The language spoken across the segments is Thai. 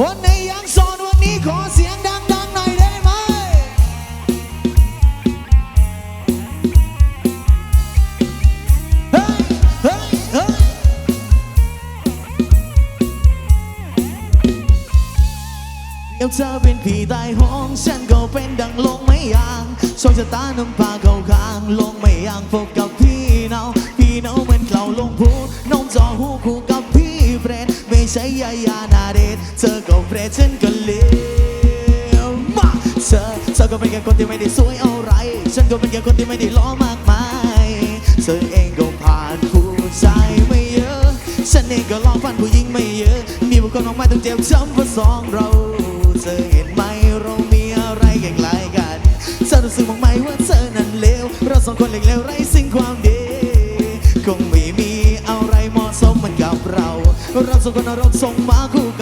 วันไหนยังโสดวันนี้ขอเสียงดังๆหน่อยได้ไหม เฮ้ย เฮ้ย เฮ้ย เดี๋ยวเธอเป็นผีตายห้อง ฉันก็เป็นดังลงไม่ยางโชคชะตานำพาเข้าข้าง ลงไม่ยางพบกับพี่เนาพี่เนาเหมือนเกลาลงพูดน้องจอหูคู่กับพี่เฟรนไม่ใช่ยายา ฉันก็เลี้ยวมาเธอเธอก็เป็นแค่คนที่ไม่ได้สวยอะไร ฉันก็เป็นแค่คนที่ไม่ได้ล้อมากมายเธอเองก็ผ่านผู้ชายไม่เยอะ ฉันเองก็ลองฟันผู้หญิงไม่เยอะ มีบุคคลมากมายต้องเจ็บช้ำเพราะสองเราเธอเห็นไหมเรามีอะไรใกล้ๆกันเธอรู้สึกบ้างไหมว่าเธอนั้นเลวเราสองคนเล็กเลวไร้สิ่งความดีคงไม่มีอะไรเหมาะสมเหมือนกับเราเราสองคนนรกส่งมากู่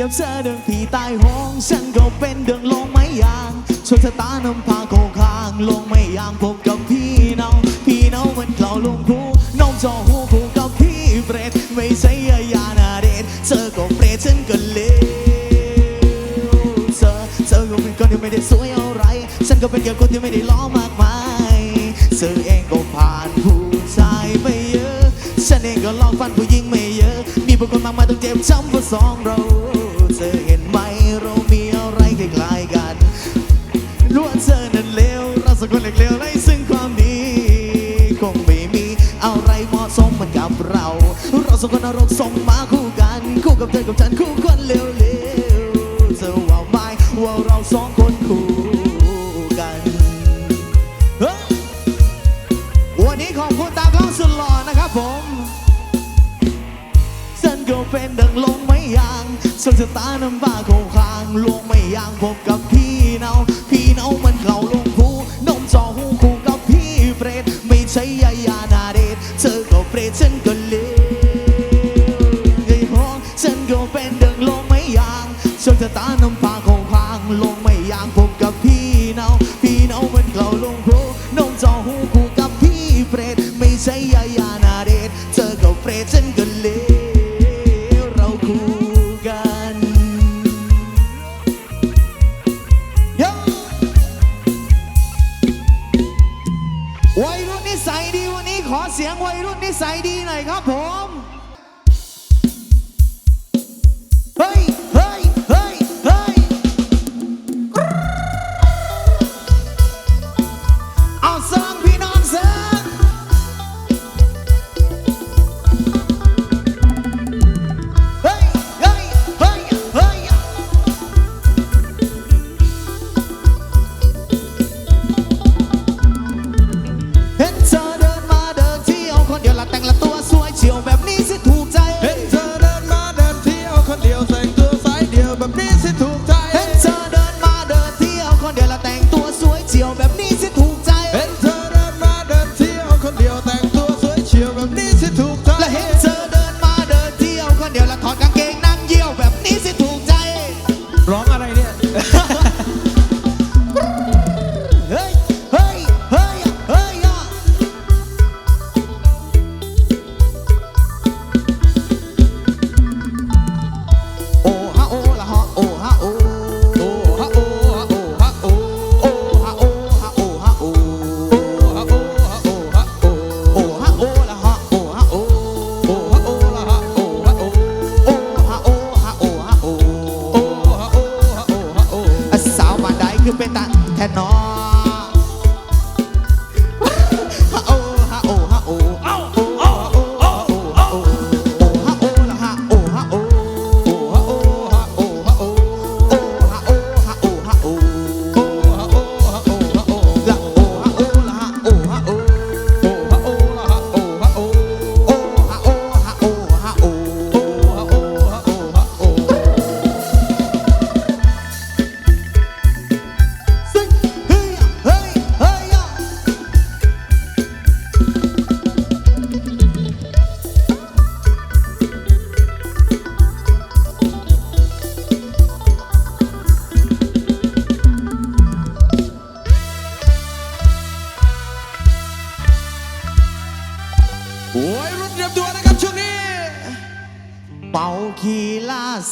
รียบเธอเดินผีตายห้อง ฉันก็เป็นเดินลงไม่ยางโชคชะตานำพาโคงคาง ลงไม่ยางพบกับพี่เนาพี่เนาเหมือนเกล่าลงพูน้องจอหูคู่กับพี่เปรตไม่ใช่ยายานาเดชเธอก็เปรตฉันก็เลวเธอเธอก็เป็นคนที่ไม่ได้สวยอะไร ฉันก็เป็นแค่คนที่ไม่ได้ล้อมากมายเธอเองก็ผ่านผู้ชายไม่เยอะ ฉันเองก็ลองฟันผู้หญิงไม่เยอะ มีบุคคลมากมายต้องเจ็บช้ำเพราะสองเรา ธอเห็นไหมเรามีอะไรคล้ายๆกันรู้ว่าเธอนั้นเลวเราสองคนเล็กเลวไรซึ่งความดีคงไม่มีอะไรเหมาะสมเหมือนกับเรา เราสองคนนรกสมมาคู่กัน คู่กับเธอกับฉันคู่คนเลว ชคชะตานำบ้าโคงคางลงไม่ยางพบกับพี่เนาพี่เนามันเข่าลงพูนมจอหูคู่กับพี่เปรตไม่ใช่ยายานาเดชเธอก็เปรตฉันก็เลวไอ้ห้องฉันก็เป็นดังลงไม่ยางโชคชะตานำพา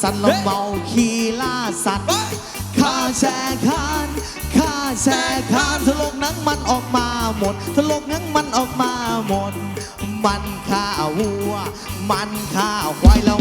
สัตว์เราเมาขี่ล่าสัตว์ข้าแชร์คานข้าแชร์คานทลกนังมันออกมาหมดทลกนังมันออกมาหมด มันข้าวัว มันข้าควายแล้ว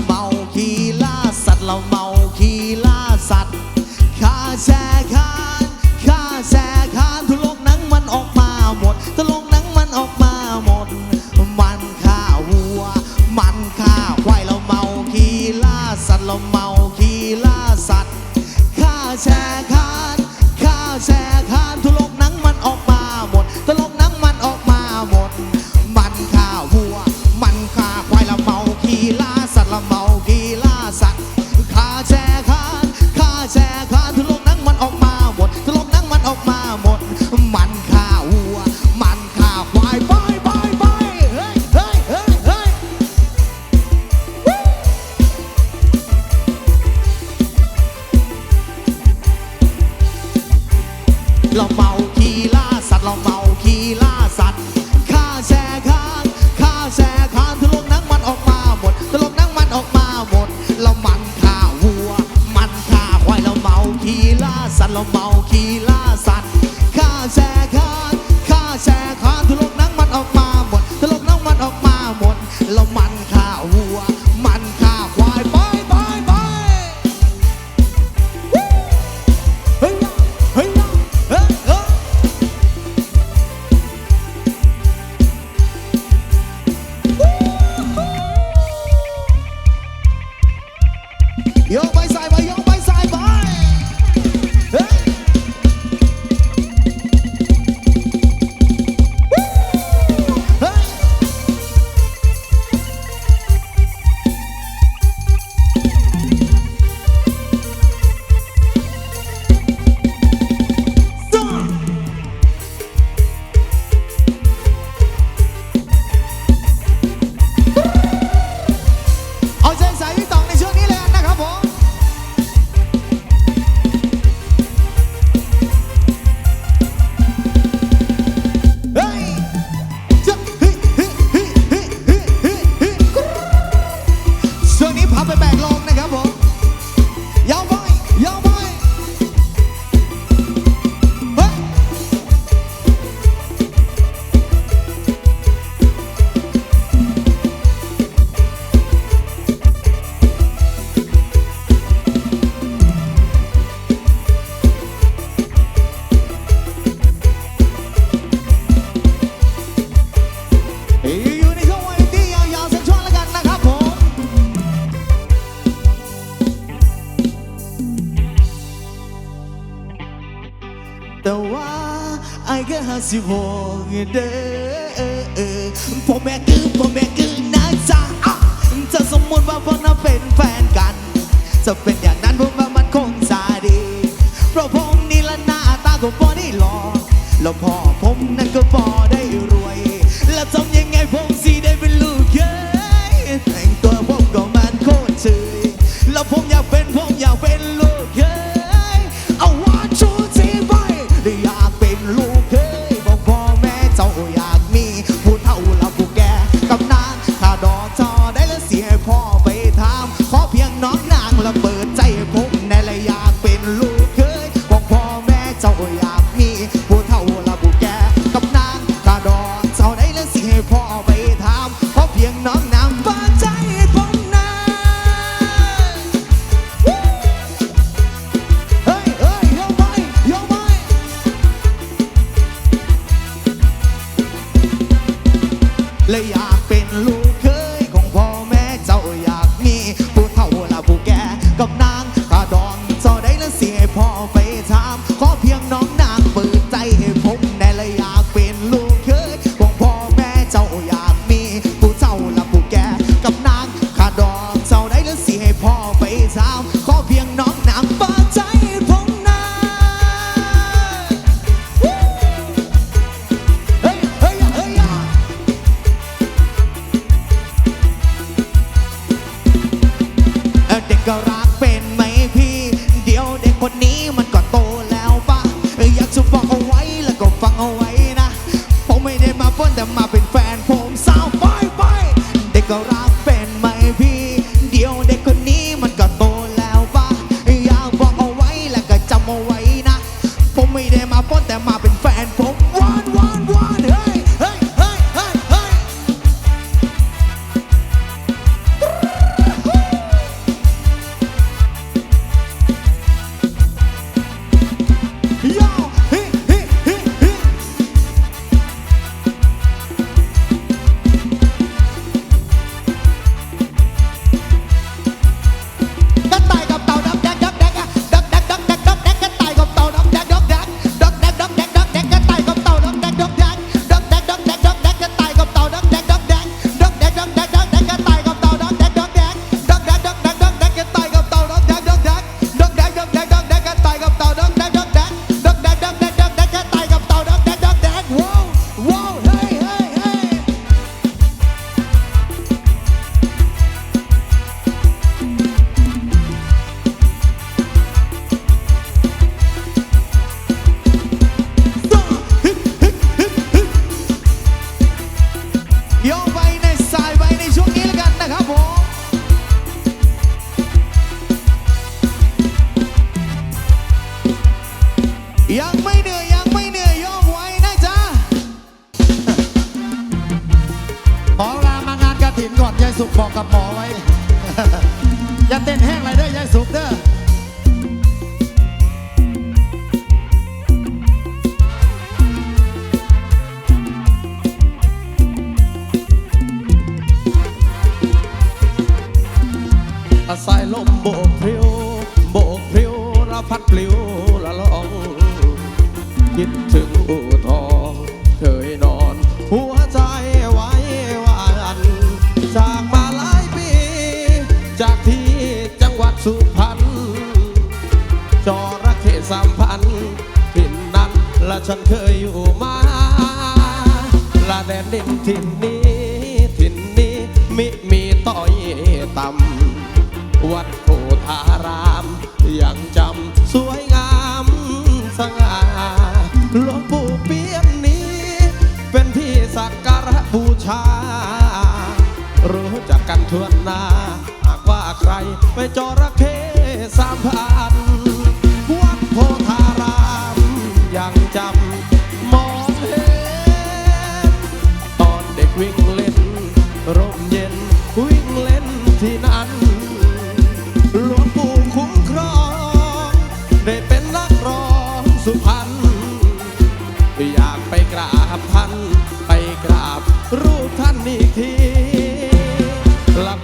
สิโหเด้อพ่อแม่คือพ่อแม่คือนะจ๊ะจะสมมติว่าพวกน่ะเป็นแฟนกัน จะเป็นอย่างนั้นผมว่ามันคงจาดี เพราะผมนี่ละหน้าตาก็พอได้หล่อแล้วพอผมนั่นก็พอได้รวย แล้วทำยังไงผมสีได้เป็นลูกเย้แต่งตัวผมก็มันโคตรเฉยแล้วผม ลมโบกพริ้วโบกพริ้วระพัดปลิวละลอง คิดถึงอู่ทองเคยนอน หัวใจไว้วานจากมาหลายปี จากที่จังหวัดสุพรรณจอระเข้สามพันถิ่นนั้นและฉันเคยอยู่มา ละแดนดินถิ่นนี้ สักการะบูชา รู้จักกันทั่วหน้าหากว่าใครไปจระเข้สามพัน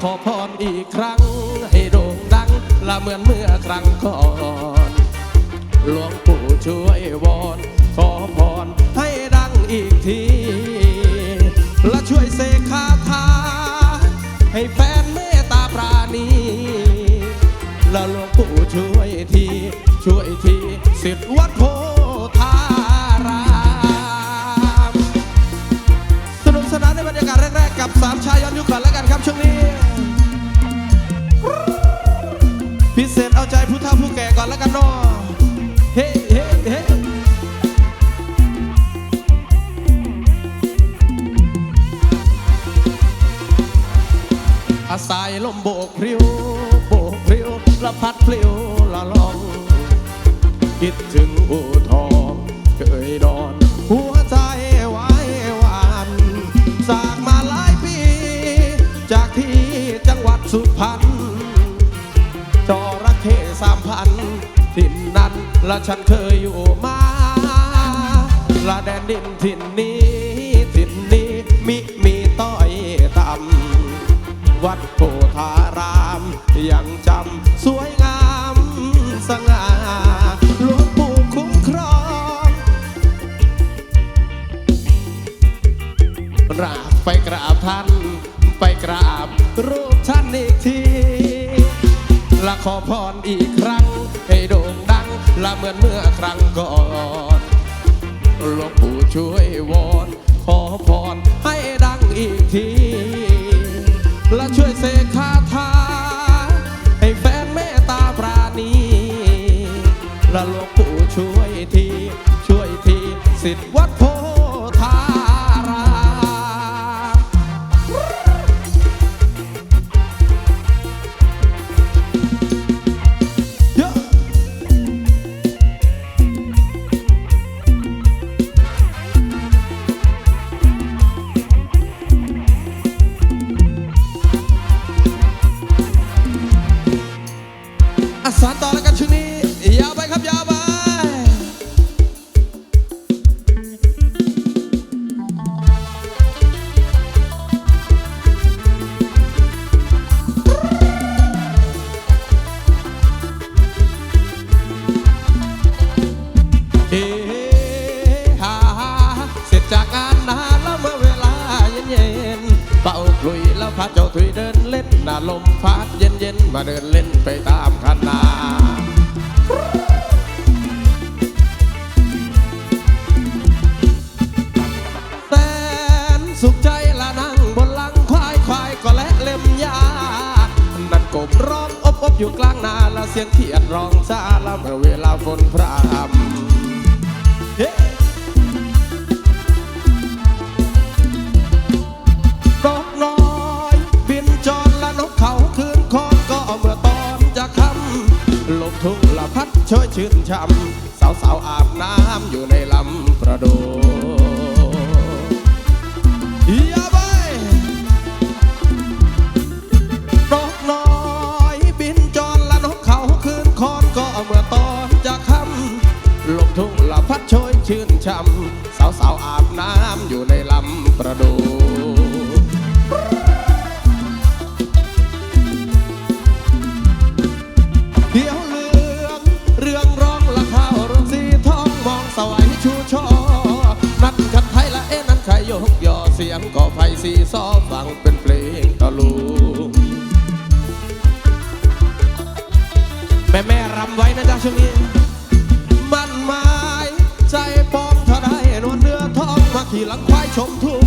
ขอพรอีกครั้ง ให้โด่งดังละเหมือนเมื่อครั้งก่อน หลวงปู่ช่วยวอน ขอพรให้ดังอีกที และช่วยเสกคาถาให้แฟนเมตตาปราณีและหลวงปู่ช่วยที ช่วยทีสิทธิ์วัดโพธ กันเนาะเฮ้เฮ้เฮ้อาศัยลมโบกพริ้วโบกพริ้วละพัดพลิ้วละลองคิดถึงอู่ทองเคยนอนหัวใจไว้หวานจากมาหลายปี จากที่จังหวัดสุพรรณ พันถิ่นนั้นและฉันเคยอยู่มาละแดนดินถิ่นนี้ถิ่นนี้มิมีต้อยต่ำวัดโพธารามยังจำสวยงามสง่าหลวงปู่คุ้มครองราบไปกรา ขอพรอีกครั้ง ให้โด่งดังและเหมือนเมื่อครั้งก่อนหลวงปู่ช่วยวอนขอพรให้ดังอีกทีาเจ้าถุยเดินเล่นหน้าลมพัดเย็นๆมาเดินเล่นไปตามคันนาแสนสุขใจละนั่งบนหลังควายควายก็และเล่มยา นั่นกบร้องอบอบอยู่กลางนาละเสียงเขียดร้องซาละเมื่อเวลาฝนพรำเฮ้ พัดชื่นช่ำสาวสาวอาบน้ำอยู่ในลำประดอย่าไปนกน้อยบินจรละนกเขาคืนคอนก็เมื่อตอนจะค่ำลมทุ่งละพัดโชยชื่นช่ำสาวสาวอาบน้ำอยู่ในลำประดู ยกยอเสียงก่อไฟสีซอฟังเป็นเพลงตะลุงแม่แม่รำไว้นะจ๊ะช่วงนี้ มันหมายใจปองเท่าได้นวลเนื้อทองมาขี่หลังควายชมทุ่ง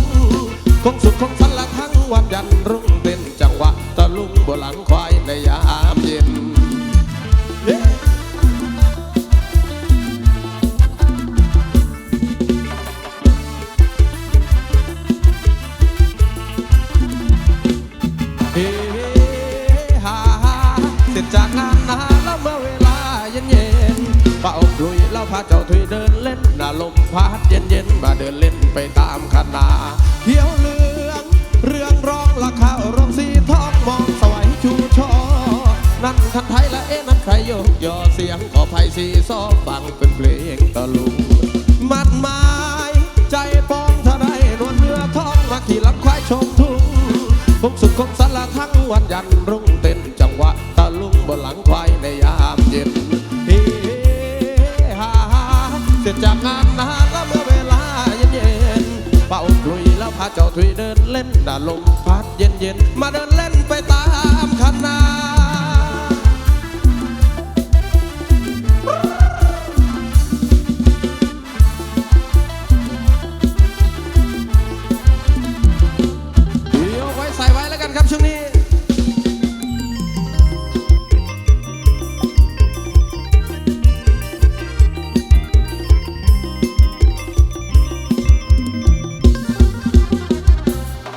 คงสุขคงสันละทั้งวันยันรุ่งเต้นจังหวะตะลุงบนหลังควายในยาม พัดเย็นเย็นมาเดินเล่นไปตามคณะเขียวเหลืองเรื่องร้องละข้าวร้องสีทองมองสวัยชูชอ นั่นคันไทยละเอ๊ะนั่นใครโยกย่อเสียงขอไผ่สีซอฟังเป็นเพลงตะลุงมันหมาใจปองเท่าไรนวลเนื้อทองมาขี่ลำควายชมทุ่งคงสุขคงสันละทั้งวันยันรุ่ง เดินเล่นดาลมพัดเย็นเย็นมาเดินเล่นไปตา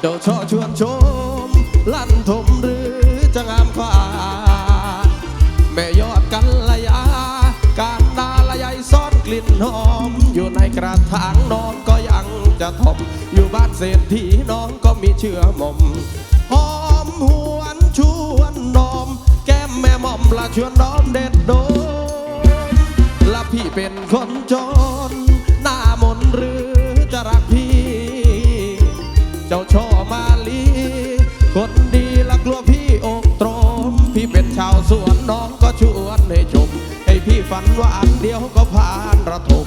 เจ้าช่อชวนชม ลั่นทมหรือจะงามกว่าแม่ยอดกันละยา การดาละยายซ่อนกลิ่นหอม อยู่ในกระถางน้องก็ยังจะทม อยู่บ้านเศรษฐีน้องก็มีเชื่อมอมหอมหวนชวนนอม แก้มแม่หม่อมละชวนน้อมเด็ดโดนละพี่เป็นคนจน เจ้าช่อมาลีคนดีละกลัวพี่อกตรม พี่เป็นชาวสวนน้องก็ชวนให้ชม ให้พี่ฝันว่าอันเดียวก็ผ่านระทม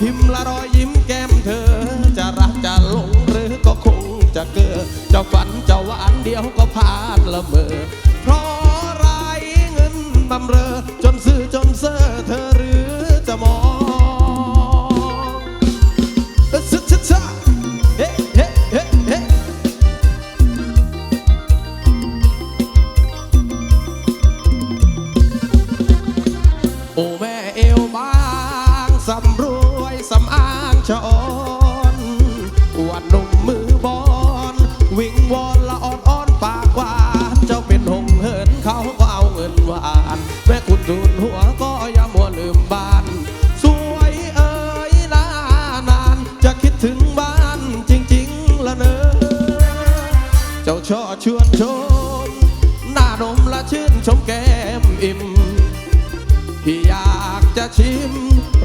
พิมพ์ละรอยยิ้มแก้มเธอ จะรักจะหลงหรือก็คงจะเกิดจะฝันจะหวานเดียวก็ผ่านละเมอ เจ้าช่อชวนชม หน้านมละชื่นชมแก้มอิ่มพี่อยากจะชิม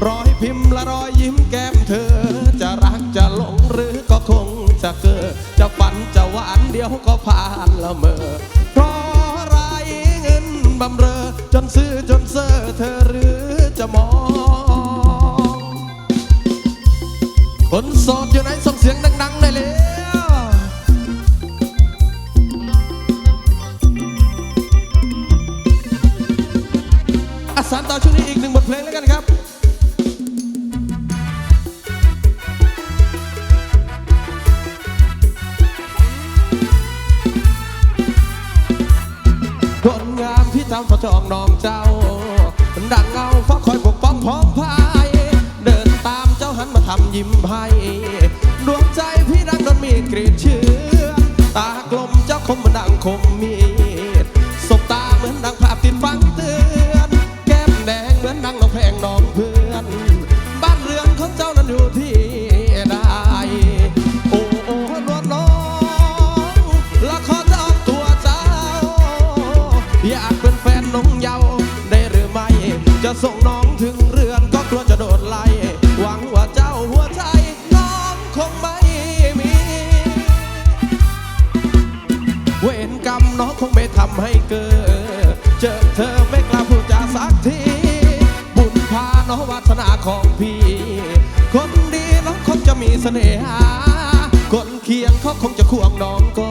รอยพิมพ์ละรอยยิ้มแก้มเธอ จะรักจะหลงหรือก็คงจะเกิดจะฝันจะหวานเดียวก็ผ่านละเมอเพราะไรเงินบำเรอ จนซื้อจนเซอร์เธอหรือจะมอง คนโสดอยู่ไหนส่งเสียง สานต่อช่วงนี้อีกหนึ่งบทเพลงแล้วกันครับคนงามที่ทำพระจองน้องเจ้า ดังเงาฟ้าคอยปกป้องพ้องพาย เดินตามเจ้าหันมาทำยิ้มให้ ดวงใจพี่ดังโดนมีดกรีดเชือตากลมเจ้าคมมือนดังคมมีำน้องคงไม่ทำให้เกิด เจอเธอไม่กล้าพูดจาสักที บุญพาน้องวาสนาของพี่ คนดีน้องคงจะมีเสน่หา คนเคียงเขาคงจะควงน้องก็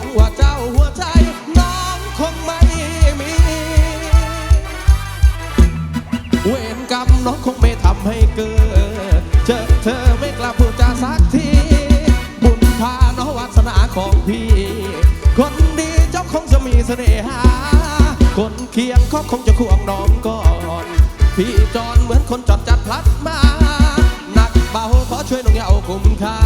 งว่าเจ้าหัวใจน้องคงไม่มี เวรกรรมน้องคงไม่ทำให้เกิด เจอเธอไม่กล้าพูดจาสักที บุญพาน้องวาสนาของพี่ คนดีเจ้าคงจะมีเสน่หา คนเคียงเขาคงจะควงน้องก่อน พี่จอนเหมือนคนจอดจัดพลัดมา หนักเบาขอช่วยน้องอย่าเอาคุ้มค่า